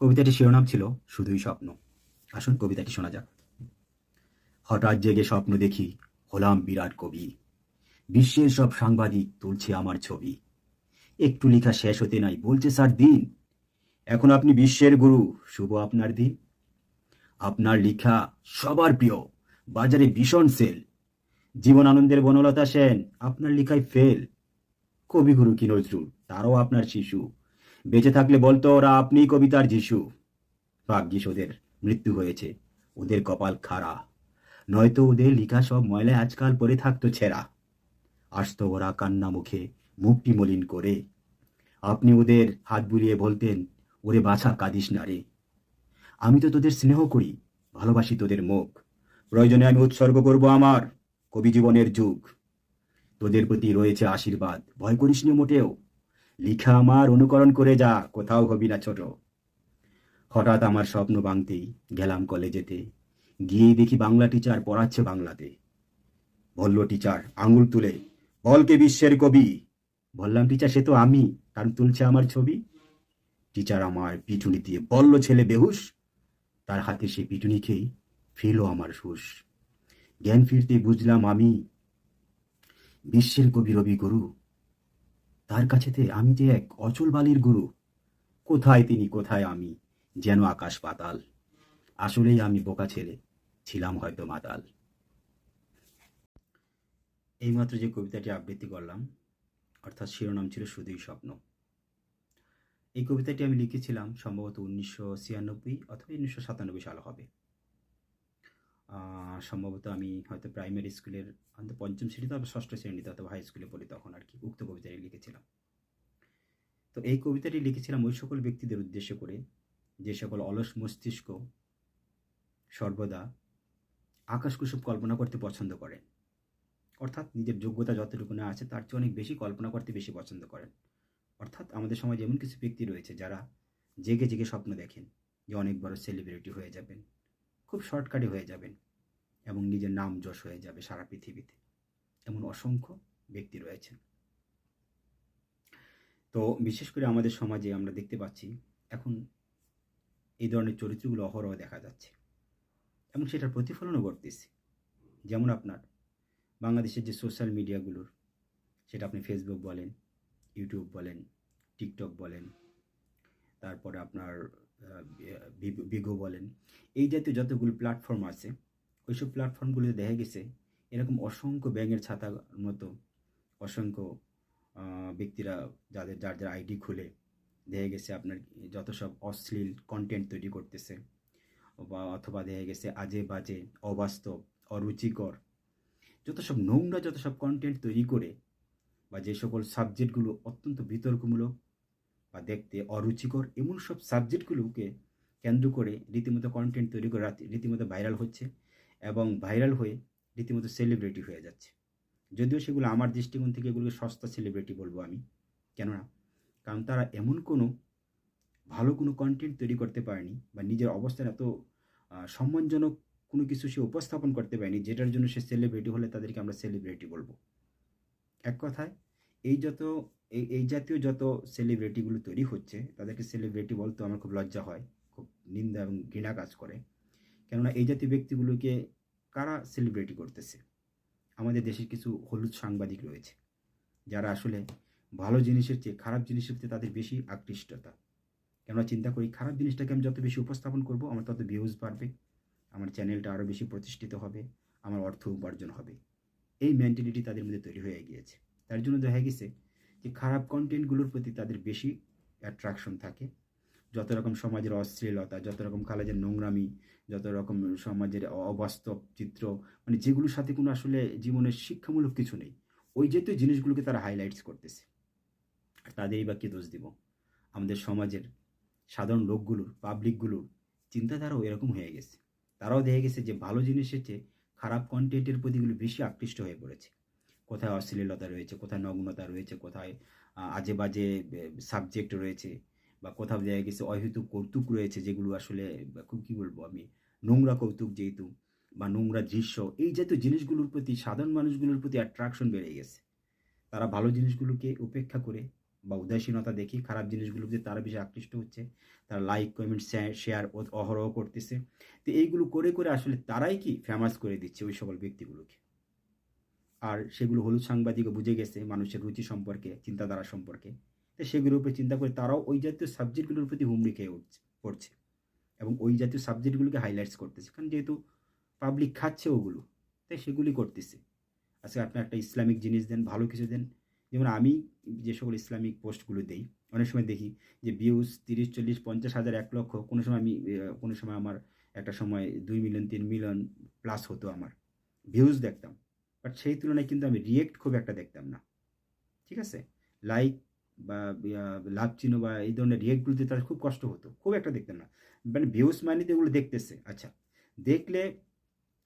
কবিতাটির শিরোনাম ছিল শুধুই স্বপ্ন। আসুন কবিতাটি শোনা যাক। হঠাৎ জেগে স্বপ্ন দেখি, হলাম বিরাট কবি। বিশ্বের সব সাংবাদিক তুলছে আমার ছবি। একটু লেখা শেষ হতে নাই, বলছে, স্যার, দিন। এখন আপনি বিশ্বের গুরু, শুভ আপনার দিন। আপনার লেখা সবার প্রিয়, বাজারে ভীষণ সেল। জীবন আনন্দের বনলতা সেন, আপনার লেখায় ফেল। কবিগুরু কি নজরুল, তারও আপনার শিশু। বেঁচে থাকলে বলতো, ওরা আপনি কবিতার যিশু। ভাগ্যিস ওদের মৃত্যু হয়েছে। ওদের কপাল খাড়া। নয়তো ওদের লিখা সব ময়লায় আজকাল পরে থাকতো ছেঁড়া। আসতো ওরা কান্না মুখে মুখটি মলিন করে। আপনি ওদের হাত বুলিয়ে বলতেন, ওরে বাছা, কাঁদিস না রে। আমি তো তোদের স্নেহ করি, ভালোবাসি তোদের মুখ। প্রয়োজনে আমি উৎসর্গ করব আমার কবি জীবনের যুগ। তোদের প্রতি রয়েছে আশীর্বাদ। ভয় করিস মোটেও। লিখা আমার অনুকরণ করে যা, কোথাও হবি না ছোট। হঠাৎ আমার স্বপ্ন ভাঙতেই গেলাম কলেজেতে। গিয়ে দেখি বাংলা টিচার পড়াচ্ছে বাংলাতে। বলল, টিচার, আঙুল তুলে বলকে বিশ্বের কবি? বললাম, টিচার, সে তো আমি কারণ তুলছে আমার ছবি। টিচার আমার পিটুনি দিয়ে বলল, ছেলে বেহুশ। তার হাতে সে পিটুনি খেয়ে ফেলো আমার হুশ। জ্ঞান ফিরতে বুঝলাম আমি, বিশ্বের কবি রবি গুরু। তার কাছেতে আমি যে এক অচল বালির গুরু, কোথায় তিনি, কোথায় আমি, যেন আকাশ পাতাল। আসলেই আমি বোকা ছেলে, ছিলাম হয়তো মাতাল। এইমাত্র যে কবিতাটি আবৃত্তি করলাম, অর্থাৎ শিরোনাম ছিল শুধুই স্বপ্ন। এই কবিতাটি আমি লিখেছিলাম সম্ভবত উনিশশো ছিয়ানব্বই অথবা উনিশশো সাতানব্বই সাল হবে। সম্ভবত আমি হয়তো প্রাইমারি স্কুলের হয়তো পঞ্চম শ্রেণীতে অথবা ষষ্ঠ শ্রেণীতে অথবা হাই স্কুলে পড়ি তখন আর কি, উক্ত কবিতাটি লিখেছিলাম। তো এই কবিতাটি লিখেছিলাম ওই সকল ব্যক্তিদের উদ্দেশ্য করে, যে সকল অলস মস্তিষ্ক সর্বদা আকাশ কুসুম কল্পনা করতে পছন্দ করেন। অর্থাৎ নিজের যোগ্যতা যতটুকু না আছে, তার চেয়ে অনেক বেশি কল্পনা করতে বেশি পছন্দ করেন। অর্থাৎ আমাদের সমাজে এমন কিছু ব্যক্তি রয়েছে যারা জেগে জেগে স্বপ্ন দেখেন যে অনেক বড় সেলিব্রিটি হয়ে যাবেন, খুব শর্টকাটে হয়ে যাবেন। এবং নিজের নাম যশ হয়ে যাবে সারা পৃথিবীতে। এমন অসংখ্য ব্যক্তি রয়েছেন। তো বিশেষ করে আমাদের সমাজে আমরা দেখতে পাচ্ছি, এখন এই ধরনের চরিত্রগুলো অহরহ দেখা যাচ্ছে। এবং সেটার প্রতিফলনও ঘটতেছে। যেমন আপনার বাংলাদেশের যে সোশ্যাল মিডিয়াগুলোর, সেটা আপনি ফেসবুক বলেন ইউটিউব বলেন টিকটক বলেন, তারপরে আপনার বিগো বলেন, এই জাতীয় যতগুলো প্ল্যাটফর্ম আছে ওইসব প্ল্যাটফর্মগুলোতে দেখা গেছে। এরকম অসংখ্য ব্যাঙের ছাতার মতো অসংখ্য ব্যক্তিরা যাদের, যার যার আইডি খুলে দেখা গেছে আপনার যত সব অশ্লীল কন্টেন্ট তৈরি করতেছে। বা, অথবা দেখা গেছে আজে বাজে অবাস্তব, অরুচিকর, যত সব নোংরা, যত সব কন্টেন্ট তৈরি করে বা যে সকল সাবজেক্টগুলো অত্যন্ত বিতর্কমূলক বা দেখতে অরুচিকর, এমন সব সাবজেক্টগুলোকে কেন্দ্র করে রীতিমতো কন্টেন্ট তৈরি করে রাতি- রীতিমতো ভাইরাল হচ্ছে। এবং ভাইরাল হয়ে রীতিমতো সেলিব্রিটি হয়ে যাচ্ছে। যদিও সেগুলো আমার দৃষ্টিকোণ থেকে এগুলোকে সস্তা সেলিব্রিটি বলব আমি, কেননা কারণ তারা এমন কোনো ভালো কোনো কন্টেন্ট তৈরি করতে পারেনি বা নিজের অবস্থান এত সম্মানজনক কোনো কিছু সে উপস্থাপন করতে পারেনি যেটার জন্য সে সেলিব্রিটি হলে তাদেরকে আমরা সেলিব্রিটি বলব। এক কথায়, এই যত, এই এই জাতীয় যত সেলিব্রিটিগুলো তৈরি হচ্ছে, তাদেরকে সেলিব্রিটি বলতে আমার খুব লজ্জা হয়, খুব নিন্দা এবং ঘৃণা কাজ করে। কেননা এই জাতীয় ব্যক্তিগুলোকে কারা সেলিব্রিটি করতেছে? আমাদের দেশের কিছু হলুদ সাংবাদিক রয়েছে, যারা আসলে ভালো জিনিসের চেয়ে খারাপ জিনিসের প্রতি তাদের বেশি আকৃষ্টতা। কেননা চিন্তা করি, খারাপ জিনিসটাকে আমি যত বেশি উপস্থাপন করব, আমার তত ভিউজ বাড়বে, আমার চ্যানেলটা আরও বেশি প্রতিষ্ঠিত হবে, আমার অর্থ উপার্জন হবে। এই মেন্টালিটি তাদের মধ্যে তৈরি হয়ে গিয়েছে। তার জন্য দেখা গেছে যে খারাপ কন্টেন্টগুলোর প্রতি তাদের বেশি অ্যাট্রাকশন থাকে। যত রকম সমাজের অশ্লীলতা, যত রকম কালেজের নোংরামি, যত রকম সমাজের অবাস্তব চিত্র মানে যেগুলোর সাথে কোনো আসলে জীবনের শিক্ষামূলক কিছু নেই, ওই জাতীয় জিনিসগুলোকে তারা হাইলাইটস করতেছে। আর তাদেরই বা কি দোষ দিব? আমাদের সমাজের সাধারণ লোকগুলোর পাবলিকগুলোর চিন্তাধারাও এরকম হয়ে গেছে। তারাও দেখে গেছে যে ভালো জিনিসের চেয়ে খারাপ কন্টেন্টের প্রতিগুলো বেশি আকৃষ্ট হয়ে পড়েছে। কোথায় অশ্লীলতা রয়েছে, কোথায় নগ্নতা রয়েছে, কোথায় আজে বাজে সাবজেক্ট রয়েছে বা কোথাও জায়গায় গেছে, অহেতুক কৌতুক রয়েছে যেগুলো আসলে খুব কী বলব আমি, নোংরা কৌতুক যেহেতু বা নোংরা দৃশ্য, এই জাতীয় জিনিসগুলোর প্রতি, সাধারণ মানুষগুলোর প্রতি অ্যাট্রাকশন বেড়ে গেছে। তারা ভালো জিনিসগুলোকে উপেক্ষা করে বা উদাসীনতা দেখি, খারাপ জিনিসগুলো যে তারা বেশি আকৃষ্ট হচ্ছে। তারা লাইক কমেন্ট শেয়ার অহরহ করতেছে। তো এইগুলো করে করে আসলে তারাই কি ফেমাস করে দিচ্ছে ওই সকল ব্যক্তিগুলোকে? আর সেগুলো হলুদ সাংবাদিকও বুঝে গেছে মানুষের রুচি সম্পর্কে, চিন্তাধারা সম্পর্কে। সেগুলোর উপরে চিন্তা করে তারাও ওই জাতীয় সাবজেক্টগুলোর প্রতি হুমড়ি খেয়ে উঠছে, পড়ছে এবং ওই জাতীয় সাবজেক্টগুলোকে হাইলাইটস করতেছে। কারণ যেহেতু পাবলিক খাচ্ছে ওগুলো, তাই সেগুলি করতেছে। আজকে আপনি একটা ইসলামিক জিনিস দেন, ভালো কিছু দেন। যেমন আমি যে সকল ইসলামিক পোস্টগুলো দেই, অনেক সময় দেখি যে ভিউজ তিরিশ, চল্লিশ, পঞ্চাশ হাজার, এক লক্ষ, কোনো সময় আমি কোনো সময় আমার একটা সময় দুই মিলিয়ন তিন মিলিয়ন প্লাস হতো আমার। ভিউজ দেখতাম। বাট সেই তুলনায় কিন্তু আমি রিয়েক্ট খুব একটা দেখতাম না। ঠিক আছে? লাইক বা লাভ চিহ্ন বা এই ধরনের রিয়েক্টগুলোতে তার খুব কষ্ট হতো। খুব একটা দেখতাম না। মানে ভিউস মানে তো এগুলো দেখতেছে। আচ্ছা দেখলে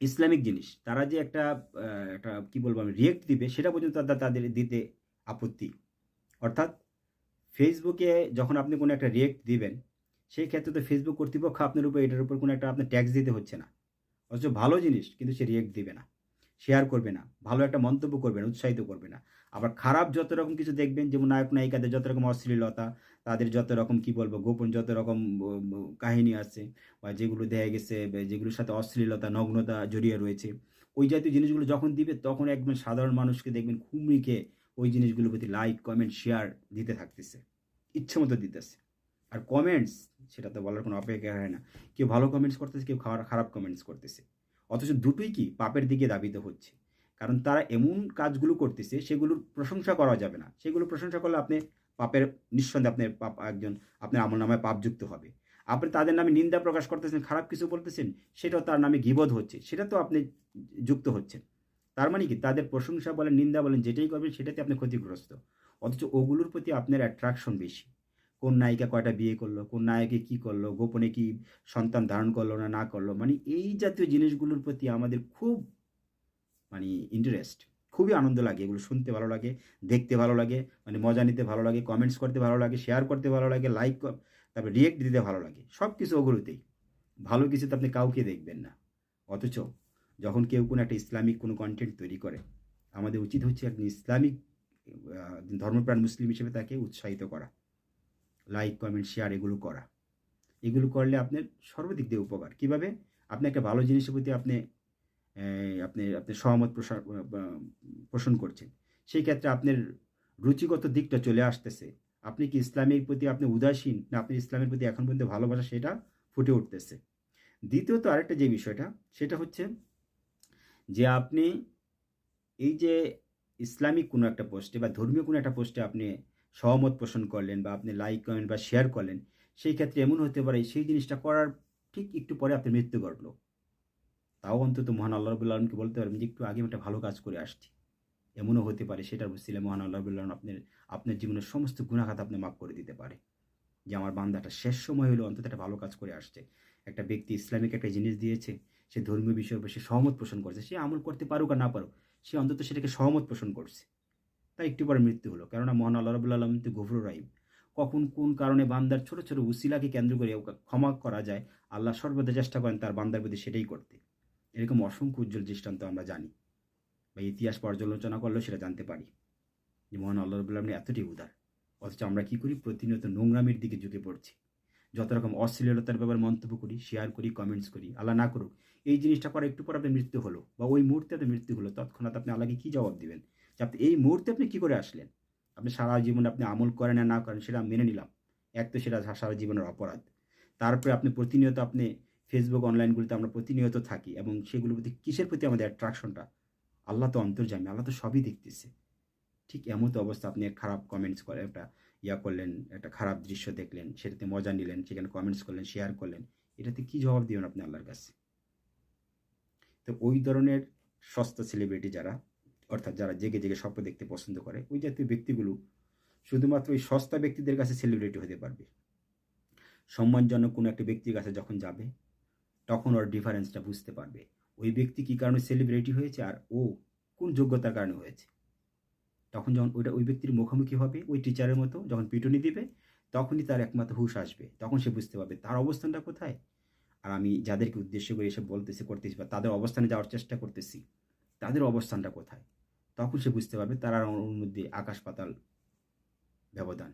ইসলামিক জিনিস, তারা যে একটা একটা কি বলব আমি রিয়েক্ট দিবে, সেটা পর্যন্ত তাদের দিতে আপত্তি। অর্থাৎ ফেসবুকে যখন আপনি কোনো একটা রিয়েক্ট দিবেন, সেই ক্ষেত্রে তো ফেসবুক কর্তৃপক্ষ আপনার উপর, এটার উপর কোনো একটা আপনার ট্যাক্স দিতে হচ্ছে না। অথচ ভালো জিনিস, কিন্তু সে রিয়েক্ট দিবে না। শেয়ার করবে না। ভালো একটা মন্তব্য করবে না, উৎসাহিত করবে না। আবার খারাপ যত রকম কিছু দেখবেন, যেমন নায়ক, নায়িকাদের যত রকম অশ্লীলতা, তাদের যত রকম, কি বলব, গোপন যত রকম কাহিনী আছে বা যেগুলো দেখা গেছে যেগুলোর সাথে অশ্লীলতা, নগ্নতা জড়িয়ে রয়েছে, ওই জাতীয় জিনিসগুলো যখন দিবে, তখন একদম সাধারণ মানুষকে দেখবেন খুমড়ি খেয়ে ওই জিনিসগুলোর প্রতি লাইক কমেন্ট শেয়ার দিতে থাকতেছে। ইচ্ছে মতো দিতেছে। আর কমেন্টস সেটা তো বলার কোনো অপেক্ষা হয় না। কেউ ভালো কমেন্টস করতেছে, কেউ খারাপ কমেন্টস করতেছে। অথচ দুটোই কি পাপের দিকে দাবিত হচ্ছে। কারণ তারা এমন কাজগুলো করতেছে, সেগুলোর প্রশংসা করা যাবে না। সেগুলো প্রশংসা করলে আপনি পাপের নিঃসন্দেহে আপনার পাপ, একজন আপনার আমল নামায় পাপযুক্ত হবে। আপনি তাদের নামে নিন্দা প্রকাশ করতেছেন, খারাপ কিছু বলতেছেন, সেটাও তার নামে গিবোধ হচ্ছে, সেটা তো আপনি যুক্ত হচ্ছেন। তার মানে কি? তাদের প্রশংসা বলেন, নিন্দা বলেন, যেটাই করবেন, সেটাতে আপনি ক্ষতিগ্রস্ত। অথচ ওগুলোর প্রতি আপনার অ্যাট্রাকশন বেশি। কোন নায়িকা কয়টা বিয়ে করল, কোন নায়কে কি করল, গোপনে কি সন্তান ধারণ করল না না করল মানে এই জাতীয় জিনিসগুলোর প্রতি আমাদের খুব মানে ইন্টারেস্ট খুবই আনন্দ লাগে, এগুলো শুনতে ভালো লাগে, দেখতে ভালো লাগে মানে মজা নিতে ভালো লাগে কমেন্টস করতে ভালো লাগে শেয়ার করতে ভালো লাগে লাইক তারপরে রিয়েক্ট দিতে ভালো লাগে সব কিছু ওগুলোতেই। ভালো কিছু তো আপনি কাউকে দেখবেন না। অথচ যখন কেউ কোনো একটা ইসলামিক কোনো কন্টেন্ট তৈরি করে, আমাদের উচিত হচ্ছে একজন ইসলামিক ধর্মপ্রাণ মুসলিম হিসেবে তাকে উৎসাহিত করা লাইক কমেন্ট শেয়ার এগুলো করা। এগুলো করলে আপনার সর্বাধিক দিয়ে উপকার। কীভাবে? আপনি একটা ভালো জিনিসের প্রতি আপনি আপনি আপনি সহমত প্রসার পোষণ করছেন। সেই ক্ষেত্রে আপনার রুচিগত দিকটা চলে আসতেছে। আপনি কি ইসলামের প্রতি আপনি উদাসীন না আপনি ইসলামের প্রতি এখন পর্যন্ত ভালোবাসা সেটা ফুটে উঠতেছে? দ্বিতীয়ত আরেকটা যে বিষয়টা, সেটা হচ্ছে যে আপনি এই যে ইসলামিক কোনো একটা পোস্টে বা ধর্মীয় কোনো একটা পোস্টে আপনি সহমত পোষণ করলেন বা আপনি লাইক কমেন্ট বা শেয়ার করলেন, সেই ক্ষেত্রে এমন হতে পারে সেই জিনিসটা করার ঠিক একটু পরে আপনার মৃত্যু ঘটলো। তাও অন্তত মহান আল্লাহ রবুল্লা আলমকে বলতে পারবেন যে একটু আগে আমি একটা ভালো কাজ করে আসছি। এমনও হতে পারে, সেটার বসিলে মহান আল্লাহ আপনার আপনার জীবনের সমস্ত গুণাঘাত আপনি মাফ করে দিতে পারে। যে আমার বান্দাটা শেষ সময় হলো, অন্তত একটা ভালো কাজ করে আসছে। একটা ব্যক্তি ইসলামিক একটা জিনিস দিয়েছে, সে ধর্মীয় বিষয়ের উপর সে সহমত পোষণ করছে, সে আমল করতে পারুক আর না পারুক, সে অন্তত সেটাকে সহমত পোষণ করছে। তাই একটু পরে মৃত্যু হলো, কেননা মহান আল্লাহ রবুল্লা আলম তো গভীর রাইম কখন কোন কারণে বান্দার ছোট ছোট উসিলাকে কেন্দ্র করে ক্ষমা করা যায়, আল্লাহ সর্বদা চেষ্টা করেন তার বান্দার প্রতি সেটাই করতে। এরকম অসংখ্য উজ্জ্বল দৃষ্টান্ত আমরা জানি বা ইতিহাস পর্যালোচনা করলেও সেটা জানতে পারি যে মহান আল্লাহ রবুল্লা আলমী এতটাই উদার। অথচ আমরা কি করি? প্রতিনিয়ত নোংরামির দিকে ঝুঁকে পড়ছি। যত রকম অশ্লীলতার ব্যাপারে মন্তব্য করি শেয়ার করি কমেন্টস করি, আল্লাহ না করুক, এই জিনিসটা করার একটু পর আপনার মৃত্যু হলো বা ওই মুহূর্তে আপনার মৃত্যু হলো, তৎক্ষণাৎ আপনি আল্লাহকে কী জবাব দিবেন? যে আপনি এই মুহূর্তে আপনি কী করে আসলেন? আপনি সারা জীবন আপনি আমল করেন না না করেন সেটা মেনে নিলাম। এক তো সেটা সারা জীবনের অপরাধ। তারপরে আপনি প্রতিনিয়ত আপনি ফেসবুক অনলাইনগুলিতে আমরা প্রতিনিয়ত থাকি এবং সেগুলোর প্রতি কিসের প্রতি আমাদের অ্যাট্রাকশনটা আল্লাহ তো অন্তর্জামী, আল্লাহ তো সবই দেখতেছে। ঠিক এমন তো অবস্থা, আপনি খারাপ কমেন্টস করে, একটা ইয়া করলেন, একটা খারাপ দৃশ্য দেখলেন, সেটাতে মজা নিলেন, সেখানে কমেন্টস করলেন শেয়ার করলেন, এটাতে কি জবাব দিবেন আপনি আল্লাহর কাছে? তো ওই ধরনের সস্তা সেলিব্রিটি যারা, অর্থাৎ যারা জেগে জেগে স্বপ্ন দেখতে পছন্দ করে, ওই জাতীয় ব্যক্তিগুলো শুধুমাত্র ওই সস্তা ব্যক্তিদের কাছে সেলিব্রিটি হতে পারবে। সম্মানজনক কোনো একটা ব্যক্তির কাছে যখন যাবে তখন ওর ডিফারেন্সটা বুঝতে পারবে। ওই ব্যক্তি কী কারণে সেলিব্রিটি হয়েছে আর ও কোন যোগ্যতার কারণে হয়েছে? তখন যখন ওইটা ওই ব্যক্তির মুখোমুখি হবে, ওই টিচারের মতো যখন পিটুনি দিবে, তখনই তার একমাত্র হুশ আসবে। তখন সে বুঝতে পারবে তার অবস্থানটা কোথায়। আর আমি যাদেরকে উদ্দেশ্য করে এসব বলতেছি, করতেছি বা তাদের অবস্থানে যাওয়ার চেষ্টা করতেছি, তাদের অবস্থানটা কোথায়? তখন সে বুঝতে পারবে তার আর ওর মধ্যে আকাশ পাতাল ব্যবধান।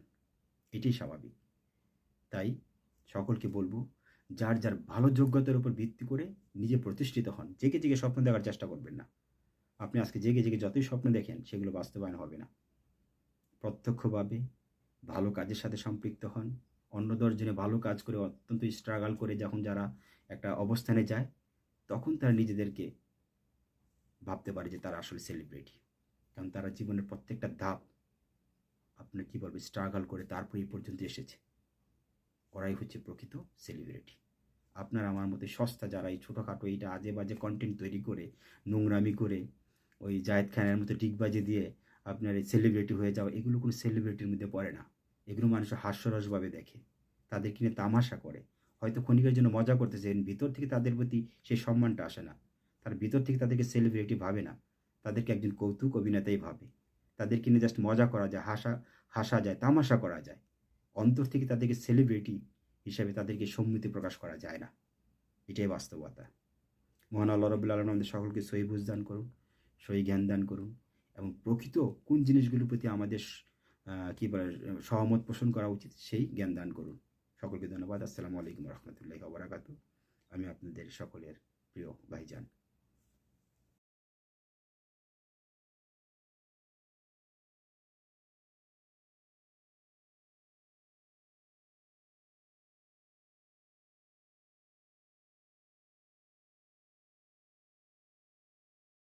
এটাই স্বাভাবিক। তাই সকলকে বলব যার যার ভালো যোগ্যতার উপর ভিত্তি করে নিজে প্রতিষ্ঠিত হন। জেগে জেগে স্বপ্ন দেখার চেষ্টা করবেন না। আপনি আজকে জেগে জেগে যতই স্বপ্ন দেখেন, সেগুলো বাস্তবায়ন হবে না। প্রত্যক্ষভাবে ভালো কাজের সাথে সম্পৃক্ত হন। অন্য দশজনে ভালো কাজ করে অত্যন্ত স্ট্রাগল করে যখন যারা একটা অবস্থানে যায়, তখন তারা নিজেদেরকে ভাবতে পারে যে তারা আসলে সেলিব্রিটি কারণ তারা জীবনের প্রত্যেকটা ধাপ, আপনার কী বলবে স্ট্রাগল করে তারপর এই পর্যন্ত এসেছে। ওরাই হচ্ছে প্রকৃত সেলিব্রিটি আপনার আমার মতে সস্তা যারা এই ছোটোখাটো এইটা আজে বাজে কন্টেন্ট তৈরি করে, নোংরামি করে, ওই জায়েদ খানের মতো টিকবাজি দিয়ে আপনার এই সেলিব্রিটি হয়ে যাওয়া, এগুলো কোনো সেলিব্রিটির মধ্যে পড়ে না। এগুলো মানুষ হাস্যরসভাবে দেখে, তাদের কিনে তামাশা করে। হয়তো ক্ষণিকের জন্য মজা করতেছে ভিতর থেকে তাদের প্রতি সেই সম্মানটা আসে না। তার ভিতর থেকে তাদেরকে সেলিব্রিটি ভাবে না। তাদেরকে একজন কৌতুক অভিনেতাই ভাবে। তাদের কিনে জাস্ট মজা করা যায়, হাসা হাসা যায়, তামাশা করা যায়। অন্তর থেকে তাদেরকে সেলিব্রিটি হিসাবে তাদেরকে সম্মতি প্রকাশ করা যায় না। এটাই বাস্তবতা। মহান আল্লাহ রবুল্লা আলম আমাদের সকলকে সহি বুঝ দান করুন, সহি জ্ঞান দান করুন এবং প্রকৃত কোন জিনিসগুলোর প্রতি আমাদের কী বলে, সহমত পোষণ করা উচিত সেই জ্ঞান দান করুন। সকলকে ধন্যবাদ। আসসালামু আলাইকুম রহমতুল্লাহ ওবরাকাতু আমি আপনাদের সকলের প্রিয় ভাইজান।